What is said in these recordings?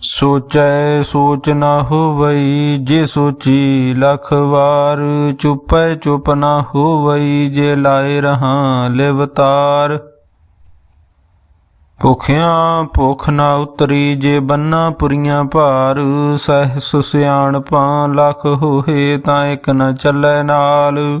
ਸੋਚੈ ਸੋਚ ਨਾ ਹੋਵਈ, ਜੇ ਸੋਚੀ ਲਖ ਵਾਰ, ਚੁਪੈ ਚੁਪ ਨਾ ਹੋਵਈ, ਜੇ ਲਾਏ ਰਹਾ ਲਿਵਤਾਰ। ਭੁਖਿਆ ਭੁਖ ਨਾ ਉਤਰੀ, ਜੇ ਬੰਨਾ ਪੁਰੀਆਂ ਭਾਰ ਸਹਿ ਸਹਿਸ ਸਿਆਣਪਾਂ ਲਖ ਹੋਏ ਤਾਂ ਇੱਕ ਨ ਚੱਲੈ ਨਾਲ।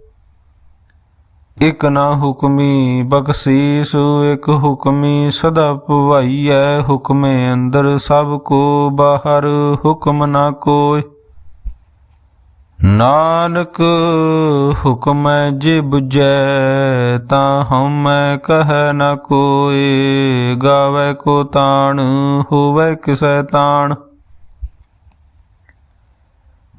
ਇਕ ਨਾ ਹੁਕਮੀ ਬਖਸ਼ੀਸ, ਇਕ ਹੁਕਮੀ ਸਦਾ ਭਵਾਈਐ, ਹੁਕਮੇ ਅੰਦਰ ਸਭ ਕੋ ਬਾਹਰ, ਹੁਕਮ ਨਾ ਕੋਇ ਨਾਨਕ ਹੁਕਮੈ ਜੇ 부ਜੈ ਤਾਂ ਹਉਮੈ ਕਹੈ ਨ ਕੋਇ ਗਾਵੇ ਕੋ ਤਾਣ, ਹੋਵੇ ਕਿਸੈ ਤਾਣ।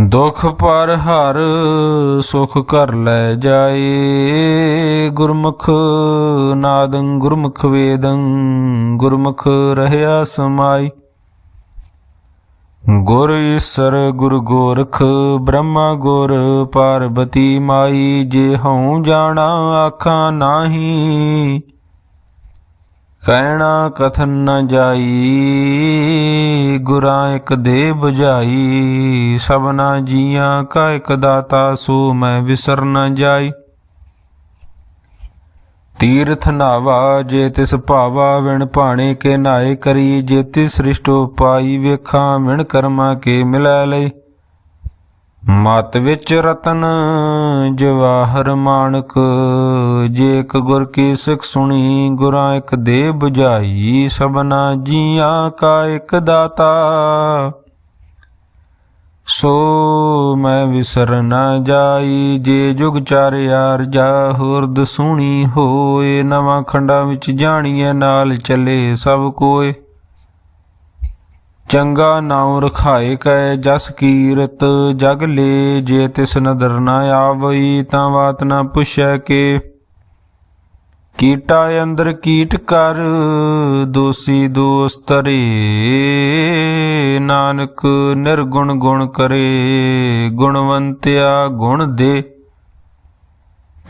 ਦੁਖ ਪਰ ਹਰ ਸੁਖ ਕਰ ਲੈ ਜਾਏ। ਗੁਰਮੁਖ ਨਾਦੰ, ਗੁਰਮੁਖ ਵੇਦੰ, ਗੁਰਮੁਖ ਰਹਿਆ ਸਮਾਈ। ਗੁਰ ਈਸਰ, ਗੁਰ ਗੋਰਖ, ਬ੍ਰਹਮਾ ਗੁਰ ਪਾਰਬਤੀ ਮਾਈ। ਜੇ ਹਉ ਜਾਣਾ, ਆਖਾਂ ਨਾਹੀ। ਕਹਿਣਾ ਕਥਨ ਨ ਜਾਈ, ਗੁਰਾਂ ਇਕ ਦੇ 부ਝਾਈ ਸਭਨਾ ਜੀਆਂ ਕਾ ਇੱਕ ਦਾਤਾ, ਸੋ ਮੈਂ ਵਿਸਰ ਨ ਜਾਈ। ਤੀਰਥ ਨਾਵਾ ਜੇ ਤਿਸ ਭਾਵਾ, ਵਿਣ ਭਾਣੇ ਕੇ ਨਾਏ ਕਰੀ। ਜੇ ਤਿਸ ਸ੍ਰਿਸ਼ਟੋ ਪਾਈ ਵੇਖਾਂ, ਵਿਣ ਕਰਮਾ ਕੇ ਮਿਲੈ ਲਈ। ਮਤ ਵਿੱਚ ਰਤਨ ਜਵਾਹਰ ਮਾਨਕ, ਜੇ ਇੱਕ ਗੁਰ ਕੀ ਸਿੱਖ ਸੁਣੀ, ਗੁਰਾਂ ਇੱਕ ਦੇ 부ਝਾਈ ਸਭਨਾ ਜੀਆਂ ਕਾ ਇੱਕ ਦਾਤਾ। ਸੋ ਮੈਂ ਵਿਸਰ ਨਾ ਜਾਈ, ਜੇ ਜੁਗ ਚਾਰਿਆਰ ਜਾ ਹੁਰਦ ਸੁਣੀ ਹੋਏ, ਨਵਾਂ ਖੰਡਾਂ ਵਿੱਚ ਜਾਣੀਏ ਨਾਲ ਚੱਲੇ ਸਭ ਕੋਏ। ਚੰਗਾ ਨਾਉ ਰਖਾਏ ਕੈ ਜਸ ਕੀਰਤ, ਜਗ ਲੇ ਜੇ ਤਿਸ ਨਦਰ ਨਾ ਆਵਈ, ਤਾਂ ਬਾਤ ਨਾ ਪੁੱਛੈ ਕੇ। ਕੀਟਾ ਅੰਦਰ ਕੀਟ ਕਰ, ਦੋਸੀ ਦੋਸਤਰੇ ਨਾਨਕ ਨਿਰਗੁਣ ਗੁਣ ਕਰੇ, ਗੁਣਵੰਤਿਆ ਗੁਣ ਦੇ।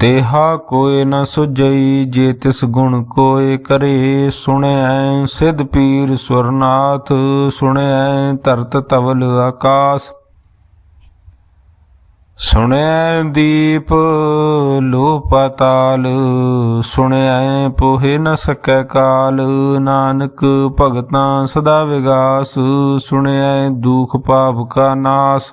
ਤੇਹਾ ਕੋਇ ਨ ਸੁਜਈ ਜੇ ਤਿਸ ਗੁਣ ਕੋਇ ਕਰੇ ਸੁਣਿਐ ਸਿਧ ਪੀਰ ਸੁਰਨਾਥ ਸੁਣਿਐ ਧਰਤ ਤਵਲ ਆਕਾਸ। ਸੁਣਿਐ ਦੀਪ ਲੋ ਪਤਾਲ ਸੁਣਿਐ ਪੋਹਿ ਨ ਸਕੈ ਕਾਲ, ਨਾਨਕ ਭਗਤਾਂ ਸਦਾ ਵਿਗਾਸ ਸੁਣਿਐ ਦੁਖ ਪਾਪ ਕਾ ਨਾਸ।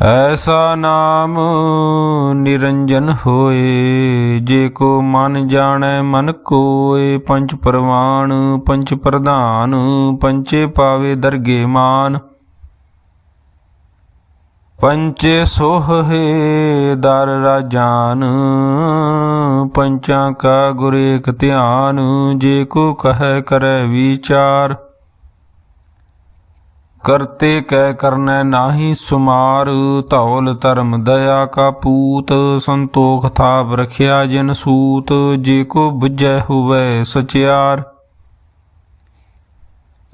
ਐਸਾ ਨਾਮ ਨਿਰੰਜਨ ਹੋਏ, ਜੇ ਕੋ ਮਨ ਜਾਣੈ ਮਨ ਕੋਏ ਪੰਚ ਪਰਵਾਨ ਪੰਚ ਪ੍ਰਧਾਨ ਪੰਚੇ ਪਾਵੇ ਦਰਗੇ ਮਾਨ। ਪੰਚੇ ਸੋਹੇ ਦਰ ਰਾਜਾਨ ਪੰਚਾਂ ਕਾ ਗੁਰ ਏਕ ਧਿਆਨ, ਜੇ ਕੋ ਕਹੈ ਕਰੈ ਵਿਚਾਰ। ਕਰਤੇ ਕੈ ਕਰਨੈ ਨਾਹੀ ਸੁਮਾਰ, ਧੌਲ ਧਰਮ ਦਇਆ ਕਾ ਪੂਤ, ਸੰਤੋਖ ਥਾਪ ਰਖਿਆ ਜਿਨ ਸੂਤ, ਜੇ ਕੋ ਬੁਝੈ ਹੋਵੇ ਸਚਿਆਰ।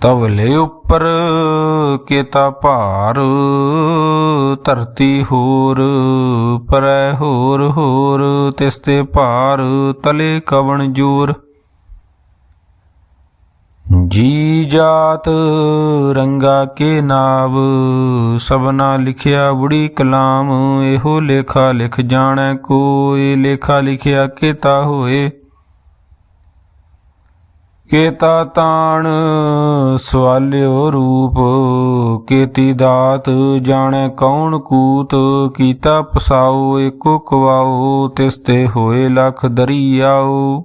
ਤਵਲੇ ਉੱਪਰ ਕੇਤਾ ਭਾਰ, ਧਰਤੀ ਹੋਰ, ਪਰੈ ਹੋਰ ਹੋਰ ਤਿਸਤੇ ਭਾਰ, ਤਲੇ ਕਵਣ ਜੋਰ। ਜੀ ਜਾਤ ਰੰਗਾ ਕੇ ਨਾਵ, ਸਭਨਾ ਲਿਖਿਆ ਬੁੜੀ ਕਲਾਮ, ਇਹੋ ਲੇਖਾ ਲਿਖ ਜਾਣੈ ਕੋਈ, ਲੇਖਾ ਲਿਖਿਆ ਕੇਤਾ ਹੋਏ। ਕੇਤਾ ਤਾਣ ਸਵਾਲਿਓ ਰੂਪ, ਕੇਤੀ ਦਾਤ ਜਾਣੈ ਕੌਣ ਕੂਤ, ਕੀਤਾ ਪਸਾਓ ਏਕੋ ਕਵਾਓ, ਤਿਸ ਤੇ ਹੋਏ ਲਖ ਦਰੀਆਉ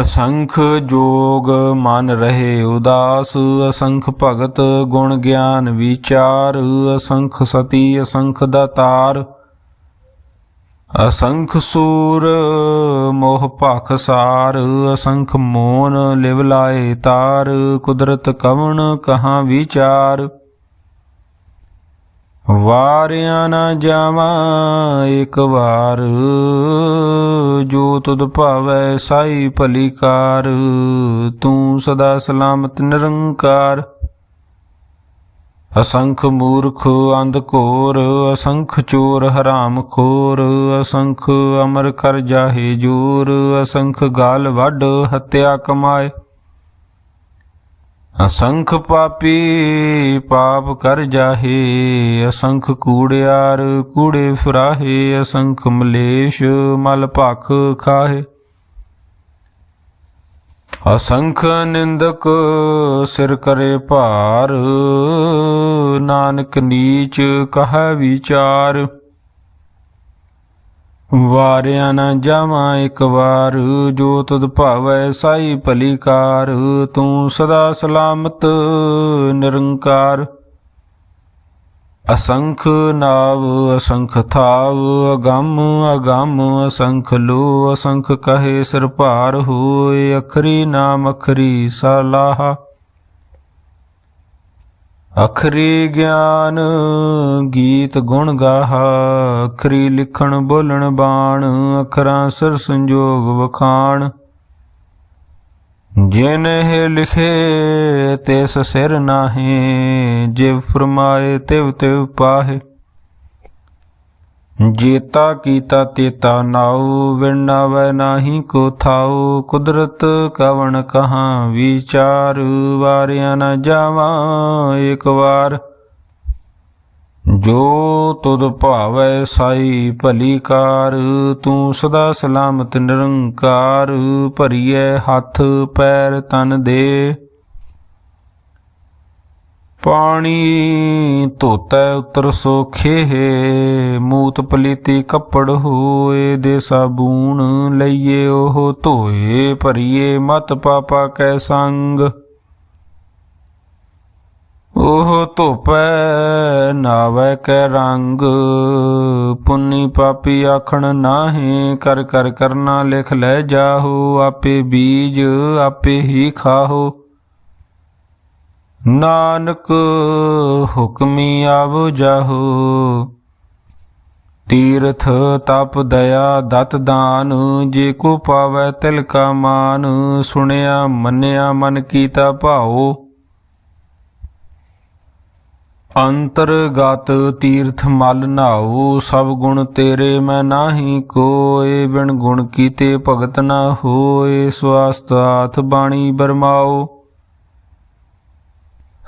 ਅਸੰਖ ਜੋਗ ਮਨ ਰਹੇ ਉਦਾਸ, ਅਸੰਖ ਭਗਤ ਗੁਣ ਗਿਆਨ ਵਿਚਾਰ, ਅਸੰਖ ਸਤੀ, ਅਸੰਖ ਦਾਤਾਰ। ਅਸੰਖ ਸੂਰ ਮੋਹ ਭਖ ਸਾਰ, ਅਸੰਖ ਮੋਨ ਲਿਵ ਲਾਏ ਤਾਰ, ਕੁਦਰਤ ਕਵਣ ਕਹਾ ਵਿਚਾਰ। ਵਾਰਿਆ ਨਾ ਜਾਵਾਂ, ਇੱਕ ਵਾਰ। ਜੋ ਤੁਧ ਭਾਵੈ ਸਾਈ ਭਲੀ ਕਾਰ ਤੂੰ ਸਦਾ ਸਲਾਮਤ ਨਿਰੰਕਾਰ। ਅਸੰਖ ਮੂਰਖ ਅੰਧ ਕੋਰ ਅਸੰਖ ਚੋਰ ਹਰਾਮ ਖੋਰ, ਅਸੰਖ ਅਮਰ ਕਰ ਜਾਹੇ ਜੂਰ, ਅਸੰਖ ਗਾਲ ਵੱਢ, ਹੱਤਿਆ ਕਮਾਏ। ਅਸੰਖ ਪਾਪੀ ਪਾਪ ਕਰ ਜਾਹੇ, ਅਸੰਖ ਕੂੜਿਆਰ ਕੂੜੇ ਫਰਾਹੇ, ਅਸੰਖ ਮਲੇਸ਼ ਮਲ ਭਖ ਖਾਹੇ। ਅਸੰਖ ਨਿੰਦਕ ਸਿਰ ਕਰੇ ਭਾਰ, ਨਾਨਕ ਨੀਚ ਕਹ ਵਿਚਾਰ। ਵਾਰਿਆ ਨਾ ਜਾਵਾਂ ਇੱਕ ਵਾਰ, ਜੋ ਤੁਧ ਭਾਵੈ ਸਾਈ ਭਲੀ ਕਾਰ ਤੂੰ ਸਦਾ ਸਲਾਮਤ, ਨਿਰੰਕਾਰ। ਅਸੰਖ ਨਾਵ, ਅਸੰਖ ਥਾਵ, ਅਗੰਮ ਅਗੰਮ, ਅਸੰਖ ਲੋ, ਅਸੰਖ ਕਹੇ ਸਿਰ ਭਾਰ ਹੋਏ, ਅਖਰੀ ਨਾਮ, ਅਖਰੀ ਸਲਾਹਾ। ਅਖਰੀ ਗਿਆਨ ਗੀਤ ਗੁਣ ਗਾਹਾ, ਅਖਰੀ ਲਿਖਣ ਬੋਲਣ ਬਾਣ, ਅਖਰਾਂ ਸਿਰ ਸੰਜੋਗ ਵਖਾਣ। ਜਿਨ ਇਹ ਲਿਖੇ ਤਿਸ ਸਿਰ ਨਾਹੀ, ਜਿਵ ਫਰਮਾਏ ਤਿਵ ਤਿਵ ਪਾਹੇ। ਜੇਤਾ ਕੀਤਾ ਤੇਤਾ ਨਾਉ ਵਿਣਾਵੈ ਨਾਹੀ ਕੋ ਥਾਉ। ਕੁਦਰਤ ਕਵਣ ਕਹਾਂ, ਵਿਚਾਰ ਵਾਰਿਆ ਨ ਜਾਵਾਂ ਇੱਕ ਵਾਰ। ਜੋ ਤੁਧ ਭਾਵੈ ਸਾਈ ਭਲੀ ਕਾਰ, ਤੂੰ ਸਦਾ ਸਲਾਮਤ ਨਿਰੰਕਾਰ, ਭਰੀਐ ਹੱਥ ਪੈਰ ਤਨ ਦੇ। ਪਾਣੀ ਧੋਤੈ ਉਤਰ ਸੋਖੇ ਮੂਤ ਪਲੀਤੀ ਕੱਪੜ ਹੋਏ ਦੇ ਸਾਬੂਨ ਲਈਏ ਉਹ ਧੋਏ, ਭਰੀਏ ਮਤ ਪਾਪਾ ਕੈ ਸੰਗ। ਉਹ ਧੋਪੈ ਨਾਵੈ ਕੈ ਰੰਗ, ਪੁੰਨੀ ਪਾਪੀ ਆਖਣ ਨਾਹੀ, ਕਰ ਕਰ ਕਰਨਾ ਲਿਖ ਲੈ ਜਾਹੋ, ਆਪੇ ਬੀਜ ਆਪੇ ਹੀ ਖਾਹੋ। ਨਾਨਕ ਹੁਕਮੀ ਆਵ ਜਾਹੋ। ਤੀਰਥ ਤਪ ਦਇਆ ਦਤ ਦਾਨ, ਜੇ ਕੋ ਪਾਵੈ ਤਿਲ ਕਾ ਮਾਨ, ਸੁਣਿਆ ਮੰਨਿਆ ਮਨ ਕੀਤਾ ਭਾਉ। ਅੰਤਰਗਤ ਤੀਰਥ ਮਲ ਨਾਉ, ਸਭ ਗੁਣ ਤੇਰੇ ਮੈਂ ਨਾਹੀ ਕੋਏ, ਬਿਨ ਗੁਣ ਕੀਤੇ ਭਗਤ ਨਾ ਹੋਏ ਸਵਾਸਤ ਆਥ ਬਾਣੀ ਬਰਮਾਓ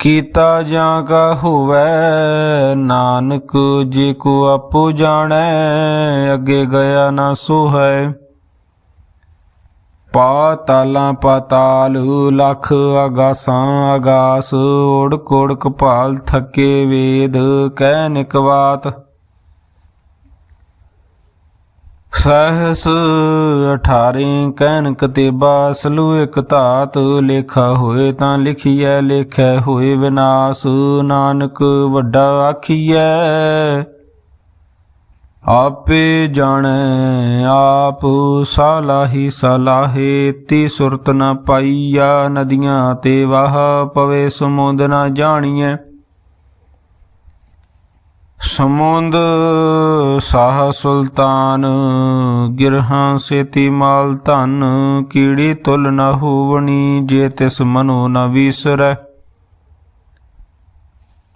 ਕੀਤਾ ਜਾਂ ਕਾ ਹੋਵੈ, ਨਾਨਕ ਜੇ ਕੋ ਆਪੋ ਜਾਣੈ, ਅੱਗੇ ਗਿਆ ਨਾ ਸੋ ਹੈ ਪਾਤਾਲਾਂ ਪਾਤਾਲ, ਲੱਖ ਆਗਾਸਾਂ ਅਗਾਸ ਓੜ ਕੋੜ ਕਪਾਲ ਥਕੇ ਵੇਦ, ਕਹਿ ਨਿਕਵਾਤ ਸਹਸ 18 ਕਹਿਨ ਕਤੇਬਾ ਸਲੂ ਇਕ ਧਾਤ ਲੇਖਾ ਹੋਏ ਤਾਂ ਲਿਖੀਐ, ਲੇਖੈ ਹੋਏ ਵਿਨਾਸ਼, ਨਾਨਕ ਵੱਡਾ ਆਖੀਐ। ਆਪੇ ਜਾਣੈ, ਆਪ ਸਾਲਾਹੀ ਸਲਾਹੇ, ਤੀ ਸੁਰਤ ਨ ਪਾਈਆ, ਨਦੀਆਂ ਤੇ ਵਾਹ ਪਵੇ, ਸਮੁੰਦ ਨ ਜਾਣੀਐ। ਸਮੁੰਦ ਸਾਹ ਸੁਲਤਾਨ, ਗਿਰਹਾਂ ਸੇਤੀ ਮਾਲ ਧਨ, ਕੀੜੀ ਤੁਲ ਨਾ ਹੋਵਣੀ ਜੇ ਤਿਸ ਮਨੋ ਨ ਵੀਸਰੈ।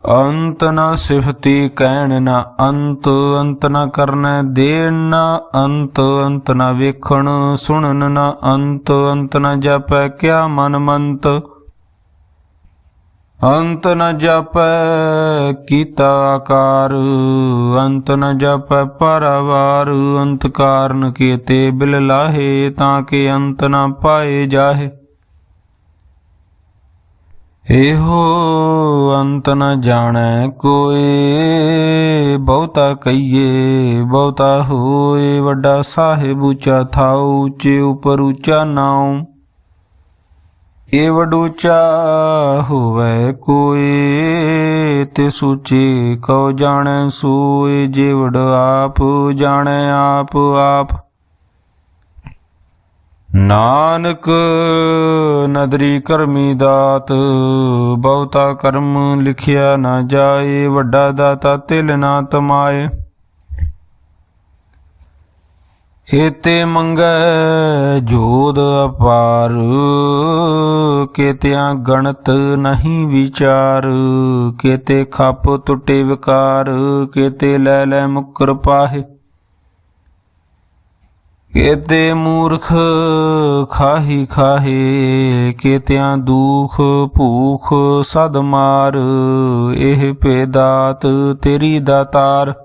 ਅੰਤ ਨਾ ਸਿਫਤੀ ਕਹਿਣ ਨਾ ਅੰਤ ਅੰਤ ਨਾ ਕਰਨੈ ਦੇਣ ਨਾ ਅੰਤ ਅੰਤ ਨਾ ਵੇਖਣ ਸੁਣਨ ਨਾ ਅੰਤ ਅੰਤ ਨਾ ਜਪੈ ਕਿਆ ਮਨ ਮੰਤ। ਅੰਤ ਨ ਜਪੈ ਕੀਤਾ ਆਕਾਰ, ਅੰਤ ਨ ਜਪੈ ਪਰਵਾਰ, ਅੰਤ ਕਾਰਨ ਕੀਤੇ ਬਿਲ ਲਾਹੇ ਤਾਂ ਕਿ ਅੰਤ ਨ ਪਾਏ ਜਾਹੇ। ਇਹੋ ਅੰਤ ਨ ਜਾਣੈ ਕੋਏ, ਬਹੁਤਾ ਕਈਏ ਬਹੁਤਾ ਹੋਏ, ਵੱਡਾ ਸਾਹਿਬ ਉੱਚਾ ਥਾਉ, ਉੱਚੇ ਉਪਰ ਉੱਚਾ ਨਾਉ। ਏ ਵਡੂਚਾ ਹੋਵੇ ਕੋਏ ਤੇ ਸੂਚੇ ਕਉ ਜਾਣੈ ਸੋਏ, ਜੇ ਆਪ ਜਾਣੈ ਆਪ ਆਪ। ਨਾਨਕ ਨਦਰੀ ਕਰਮੀ ਦਾਤ, ਬਹੁਤਾ ਕਰਮ ਲਿਖਿਆ ਨਾ ਜਾਏ, ਵੱਡਾ ਦਾਤਾ ਤਿਲ ਨਾ ਤਮਾਏ। ਹੇਤੇ ਮੰਗੈ ਜੋਦ ਅਪਾਰ, ਕੇਤਿਆਂ ਗਣਤ ਨਹੀਂ ਵਿਚਾਰ, ਕੇਤੇ ਖੱਪ ਟੁੱਟੇ ਵਿਕਾਰ, ਕੇਤੇ ਲੈ ਲੈ ਮੁਕਰ ਪਾਹੇ। ਕੇਤੇ ਮੂਰਖ ਖਾਹੀ ਖਾਹੇ, ਕੇਤਿਆਂ ਦੁਖ ਭੂਖ ਸਦ ਮਾਰ, ਇਹ ਪੇਦਾਤ ਤੇਰੀ ਦਾਤਾਰ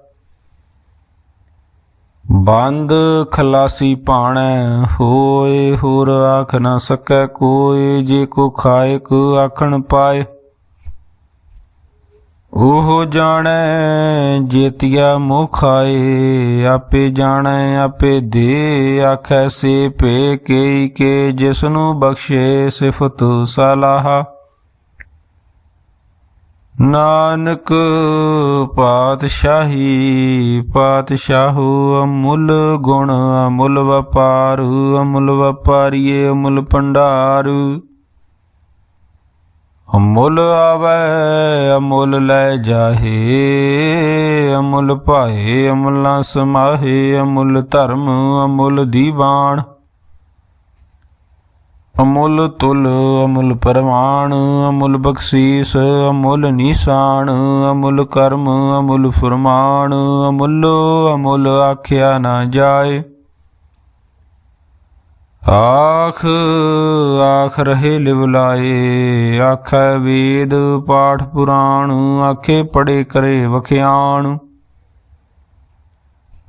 ਬੰਦ ਖਲਾਸੀ ਪਾਣੈ, ਹੋਏ ਹੋਰ ਆਖ ਨਾ ਸਕੈ ਕੋਈ ਜੇ ਕੋ ਖਾਏ ਕੋ ਆਖਣ ਪਾਏ। ਉਹ ਜਾਣੈ, ਜੇਤੀਆ ਮੋਹ ਖਾਏ ਆਪੇ ਜਾਣੈ, ਆਪੇ ਦੇ ਆਖੈ, ਸੇ ਪੇ ਕੇਈ ਕੇ, ਜਿਸਨੂੰ ਬਖਸ਼ੇ ਸਿਫਤ ਸਲਾਹਾ। ਨਾਨਕ ਪਾਤਸ਼ਾਹੀ ਪਾਤਸ਼ਾਹੂ ਅਮੁੱਲ ਗੁਣ ਅਮੁੱਲ ਵਪਾਰ, ਅਮੁੱਲ ਵਪਾਰੀਏ ਅਮੁੱਲ ਭੰਡਾਰ। ਅਮੁੱਲ ਆਵੈ, ਅਮੁੱਲ ਲੈ ਜਾਹੇ, ਅਮੁੱਲ ਭਾਏ ਅਮੁੱਲਾ ਸਮਾਹੇ, ਅਮੁੱਲ ਧਰਮ, ਅਮੁੱਲ ਦੀਵਾਨ। ਅਮੁੱਲ ਤੁਲ, ਅਮੁੱਲ ਪਰਮਾਨ ਅਮੁੱਲ ਬਖਸ਼ੀਸ, ਅਮੁੱਲ ਨਿਸ਼ਾਨ, ਅਮੁੱਲ ਕਰਮ, ਅਮੁੱਲ ਫਰਮਾਨ, ਅਮੁੱਲ ਅਮੁੱਲ ਆਖਿਆ ਨਾ ਜਾਏ। ਆਖ ਆਖ ਰਹੇ ਲਿਵਲਾਏ ਆਖੈ ਵੇਦ, ਪਾਠ ਪੁਰਾਣ, ਆਖੇ ਪੜੇ ਕਰੇ ਵਖਿਆਣ।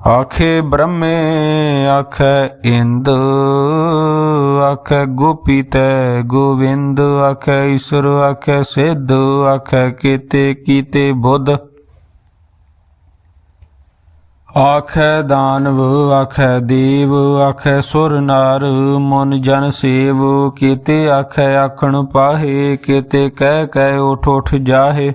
ਆਖੇ ਬ੍ਰਹਮੇ, ਆਖੈ ਇੰਦ, ਆਖੈ ਗੋਪੀ ਤੈ ਗੋਵਿੰਦ, ਆਖੈ ਈਸ਼ਰ, ਆਖੈ ਸਿੱਧ, ਆਖੈ ਕੀਤੇ ਕੀਤੇ ਬੁੱਧ। ਆਖੈ ਦਾਨਵ, ਆਖੈ ਦੇਵ, ਆਖੈ ਸੁਰ ਨਰ, ਮਨ ਜਨ ਸੇਵ, ਕੀਤੇ ਆਖੈ ਆਖਣ ਪਾਹੇ, ਕੀਤੇ ਕਹਿ ਕਹਿ ਉਠ ਉਠ ਜਾਹੇ।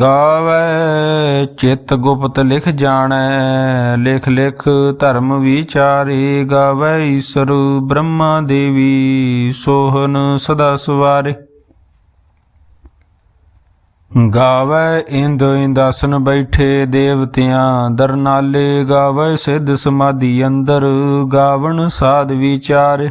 ਗਾਵੇ, ਚਿਤ ਗੁਪਤ ਲਿਖ ਜਾਣੈ, ਲਿਖ ਲਿਖ ਧਰਮ ਵਿਚਾਰੇ ਗਾਵੇ ਈਸ਼ਰ ਬ੍ਰਹਮਾ ਦੇਵੀ, ਸੋਹਨ ਸਦਾ ਸਵਾਰੇ। ਗਾਵੇ, ਇੰਦ ਇੰਦਾਸਨ ਬੈਠੇ ਦੇਵਤਿਆਂ, ਦਰਨਾਲੇ ਗਾਵੇ ਸਿੱਧ ਸਮਾਧੀ ਅੰਦਰ, ਗਾਵਣ ਸਾਧ ਵਿਚਾਰੇ।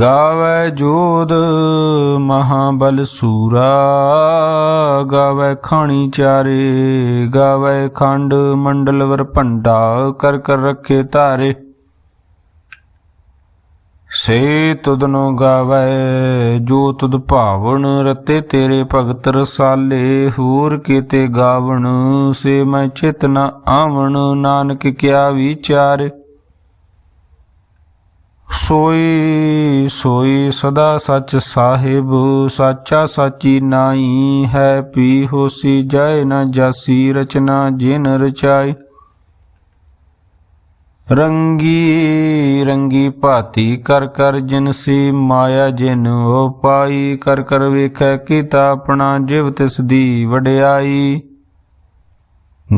ਗਾਵੇ ਜੋਧ ਮਹਾਬਲ ਸੂਰਾ, ਗਾਵੇ ਖਾਣੀ ਚਾਰੇ, ਗਾਵੇ ਖੰਡ ਮੰਡਲ ਵਰ ਭੰਡਾ, ਕਰ ਕਰ ਰੱਖੇ ਧਾਰੇ। ਸੇ ਤੁਧਨੋ ਗਾਵੇ, ਜੋ ਤੁਦ ਭਾਵਨ ਰਤੇ ਤੇਰੇ ਭਗਤ ਰਸਾਲੇ, ਹੋਰ ਕੀਤੇ ਗਾਵਣ, ਸੇ ਮੈਂ ਚਿਤ ਆਵਣ, ਨਾਨਕ ਕਿਆ ਵਿਚਾਰ। ਸੋਈ ਸੋਈ ਸਦਾ ਸੱਚ ਸਾਹਿਬ, ਸਾਚਾ ਸਾਚੀ ਨਾਈ ਹੈ ਪੀ ਹੋਸੀ ਜੈ ਨ ਜਾਸੀ ਰਚਨਾ ਜਿਨ ਰਚਾਈ। ਰੰਗੀ ਰੰਗੀ ਭਾਤੀ ਕਰ ਕਰ ਜਿਨਸੀ ਮਾਇਆ ਜਿਨ ਉਹ ਪਾਈ, ਕਰ ਕਰ ਵੇਖੈ ਕੀਤਾ ਆਪਣਾ ਜਿਵ ਤਿਸ ਦੀ ਵਡਿਆਈ।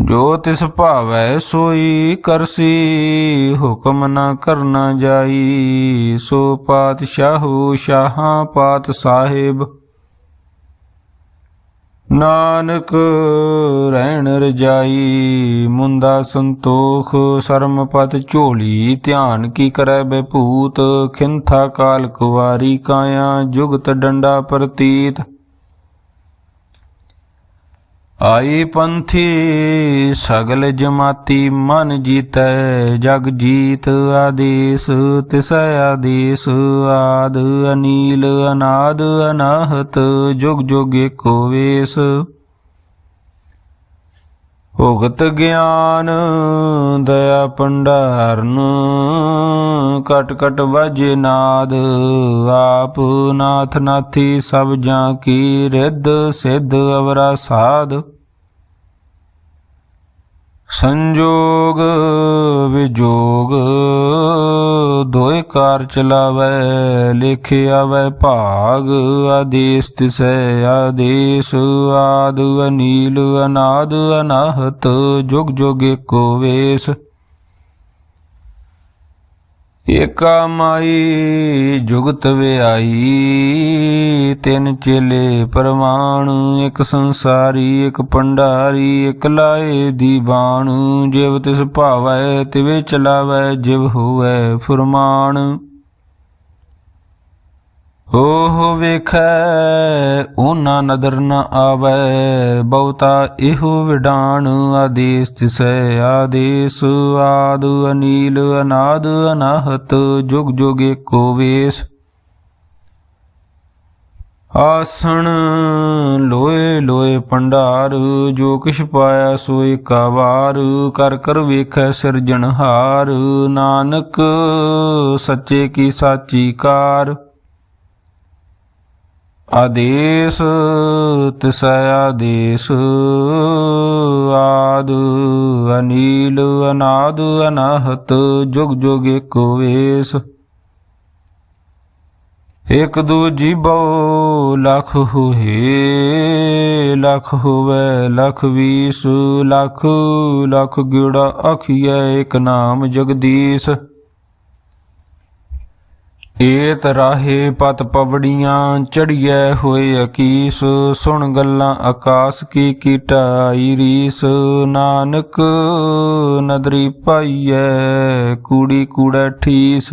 ਜੋ ਤਿਸ ਭਾਵੈ ਸੋਈ ਕਰਸੀ, ਹੁਕਮ ਨਾ ਕਰਨਾ ਜਾਈ। ਸੋ ਪਾਤਸ਼ਾਹੂ ਸ਼ਾਹਾਂ ਪਾਤ ਸਾਹਿਬ। ਨਾਨਕ ਰਹਿਣ ਰਜਾਈ ਮੁੰਦਾ ਸੰਤੋਖ, ਸਰਮ ਪਤ ਝੋਲੀ, ਧਿਆਨ ਕੀ ਕਰੈ ਬੇਭੂਤ ਖਿੰਥਾ ਕਾਲ ਕੁਵਾਰੀ ਕਾਇਆ, ਜੁਗਤ ਡੰਡਾ ਪ੍ਰਤੀਤ। ਆਈ ਪੰਥੀ, ਸਗਲ ਜਮਾਤੀ ਮਨ ਜੀਤੈ, ਜਗ ਜੀਤ ਆਦੇਸ, ਤਿਸੈ ਆਦੇਸ, ਆਦ ਅਨੀਲ, ਅਨਾਦ ਅਨਾਹਤ, ਜੁਗ ਜੁਗ ਏਕੋ ਵੇਸ। ਭੁਗਤ ਗਿਆਨ ਦਇਆ ਭੰਡਾਰਨ ਕਟ ਕਟ ਵਜੇ ਨਾਦ, ਆਪ ਨਾਥ ਨਾਥੀ ਸਭ ਜਾਂ ਕੀ ਰਿੱਧ, ਸਿੱਧ ਅਵਰਾ ਸਾਧ। ਸੰਜੋਗ ਵਿਜੋਗ ਦੋਇ ਕਾਰ ਚਲਾਵੈ ਲਿਖਿ ਆਵੈ ਭਾਗ ਆਦੇਸ ਤਿਸੈ ਆਦੇਸ, ਆਦ ਅਨੀਲ, ਅਨਾਦ, ਅਨਾਹਤ, ਜੁਗ ਜੁਗ ਏਕੋ ਵੇਸ। ਏਕਾ ਮਾਈ ਜੁਗਤ ਵਿਆਈ ਤਿੰਨ ਚੇਲੇ ਪਰਮਾਣ ਇੱਕ ਸੰਸਾਰੀ, ਇੱਕ ਪੰਡਾਰੀ, ਇੱਕ ਲਾਏ ਦੀ ਬਾਣ। ਜਿਵ ਤਿਸ ਭਾਵੈ, ਤਿਵੇ ਚਲਾਵੈ, ਜਿਵ ਹੋਵੈ ਫੁਰਮਾਨ। ਓਹ ਵੇਖੈ, ਉਹਨਾਂ ਨਦਰ ਨ ਆਵੈ, ਬਹੁਤਾ ਇਹੋ ਵਿਡਾਣ ਆਦੇਸ ਤਿਸੈ, ਆਦੇਸ ਆਦ ਅਨੀਲ, ਅਨਾਦ ਅਨਾਹਤ, ਜੁਗ ਜੁਗ ਏਕੋ ਵੇਸ। ਆਸਣ ਲੋਏ ਲੋਏ ਭੰਡਾਰ ਜੋ ਕਿਛ ਪਾਇਆ ਸੋਈ ਕਾ ਵਾਰ ਕਰ ਕਰ ਵੇਖੈ ਸਿਰਜਣਹਾਰ, ਨਾਨਕ ਸੱਚੇ ਕੀ ਸਾਚੀ ਕਾਰ। ਆਦੇਸ, ਤਿਸੈ ਆਦੇਸ, ਆਦ ਅਨੀਲ, ਅਨਾਦ ਅਨਾਹਤ, ਜੁਗ ਜੁਗ ਏਕੋ ਵੇਸ। ਇਕ ਦੂ ਜੀਬੋ ਲਖ ਹੋਏ, ਲਖ ਹੋਵੇ, ਲਖ ਵੀਸ, ਲਖ ਲਖ ਗਿੜਾ, ਅਖੀਐ ਇਕ ਨਾਮ ਜਗਦੀਸ਼। ਏਤ ਰਾਹੇ ਪਤ ਪਵੜੀਆਂ ਚੜੀਐ ਹੋਏ ਅਕੀਸ, ਸੁਣ ਗੱਲਾਂ ਆਕਾਸ ਕੀ ਕੀਟਾਈ ਰੀਸ, ਨਾਨਕ ਨਦਰੀ ਪਾਈਐ, ਕੂੜੀ ਕੂੜਾ ਠੀਸ।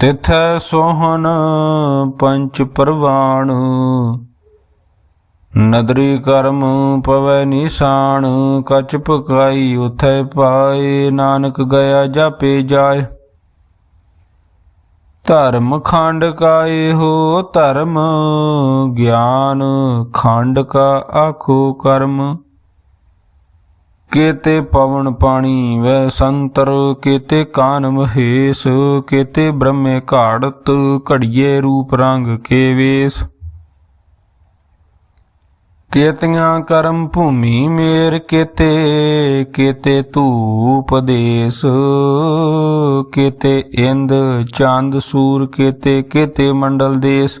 ਤਿਥੈ ਸੋਹਨ ਪੰਚ ਪਰਵਾਣ, ਨਦਰੀ ਕਰਮ ਪਵੈ ਨਿਸ਼ਾਨ, ਕਚ ਪਕਾਈ ਉਥੈ ਪਾਏ, ਨਾਨਕ ਗਿਆ ਜਾਪੇ ਜਾਏ। ਧਰਮ ਖੰਡ ਕਾ ਇਹੋ ਧਰਮ, ਗਿਆਨ ਖੰਡ ਕਾ ਆਖੋ ਕਰਮ। ਕੇਤੇ ਪਵਨ ਪਾਣੀ ਵੈ ਸੰਤਰ, ਕੇਤੇ ਕਾਨ ਮਹੇਸ਼, ਕੇਤੇ ਬ੍ਰਹਮੇ ਘਾੜਤ, ਘੜੀਏ ਰੂਪ ਰੰਗ ਕੇ ਵੇਸ। ਕੇਤੀਆਂ ਕਰਮ ਭੂਮੀ ਮੇਰ ਕੇਤੇ ਕੇਤੇ ਧੂਪ ਦੇਸ, ਕੇਤੇ ਇੰਦ, ਚੰਦ, ਸੂਰ, ਕੇਤੇ ਕੇਤੇ ਮੰਡਲ ਦੇਸ।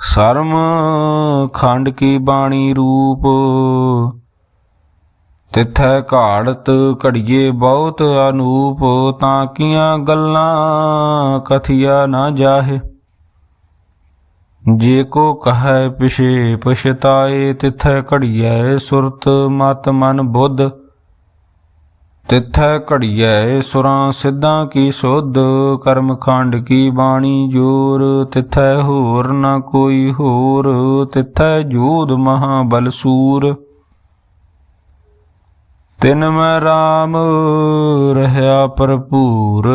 ਸਰਮ ਖੰਡ ਕੀ ਬਾਣੀ ਰੂਪ? ਤਿਥੈ ਘਾੜਤ ਘੜੀਏ ਬਹੁਤ ਅਨੂਪ, ਤਾਂ ਕੀਆਂ ਗੱਲਾਂ ਕਥਿਆ ਨਾ ਜਾਹੇ? ਜੇ ਕੋ ਕਹੈ ਪਿਛੇ ਪਛਤਾਏ, ਤਿਥੈ ਘੜੀਐ ਸੁਰਤ ਮਤ ਮਨ ਬੁੱਧ। ਤਿਥੈ ਘੜੀਐ ਸੁਰਾਂ ਸਿੱਧਾਂ ਕੀ ਸੁਧ, ਕਰਮ ਖੰਡ ਕੀ ਬਾਣੀ ਜੋਰ, ਤਿਥੈ ਹੋਰ ਨਾ ਕੋਈ ਹੋਰ, ਤਿਥੈ ਜੋਧ ਮਹਾ ਬਲ ਸੂਰ। ਤਿਨ ਮੈਂ RAM ਰਹਾ ਭਰਪੂਰ,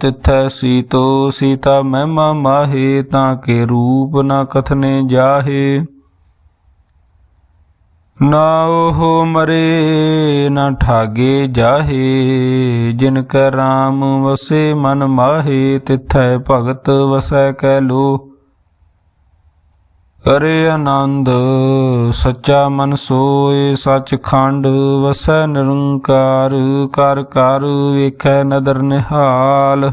ਤਿਥੈ ਸੀਤੋ ਸੀਤਾ ਮਹਿਮਾ ਮਾਹੇ, ਤਾਂ ਕੇ ਰੂਪ ਨਾ ਕਥਨੇ ਜਾਹੇ। ਨਾ ਉਹ ਮਰੇ, ਨਾ ਠਾਗੇ ਜਾਹੇ, ਜਿਨ ਕੈ RAM ਵਸੇ ਮਨ ਮਾਹੇ, ਤਿਥੈ ਭਗਤ ਵਸੈ ਕੈ ਲੋ ਅਰੇ ਆਨੰਦ, ਸੱਚਾ ਮਨ ਸੋਏ ਸੱਚ ਖੰਡ ਵਸੈ ਨਿਰੰਕਾਰ, ਕਰ ਕਰ ਵੇਖੈ ਨਦਰ ਨਿਹਾਲ।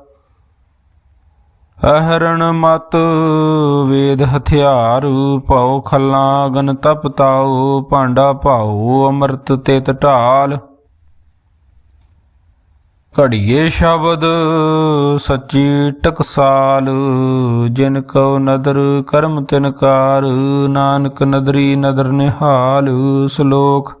ਅਹਰਣ ਮਤ ਵੇਦ ਹਥਿਆਰ ਭਉ ਖੱਲਾ ਗਨ ਤਪ ਤਾਉ ਭਾਂਡਾ ਭਾਉ ਅੰਮ੍ਰਿਤ ਤੇ ਢਾਲ। ਘੜੀਏ ਸ਼ਬਦ ਸੱਚੀ ਟਕਸਾਲ, ਜਿਨ ਕਉ ਨਦਰ ਕਰਮ ਤਿਨਕਾਰ ਨਾਨਕ ਨਦਰੀ ਨਦਰ ਨਿਹਾਲ, ਸ਼ਲੋਕ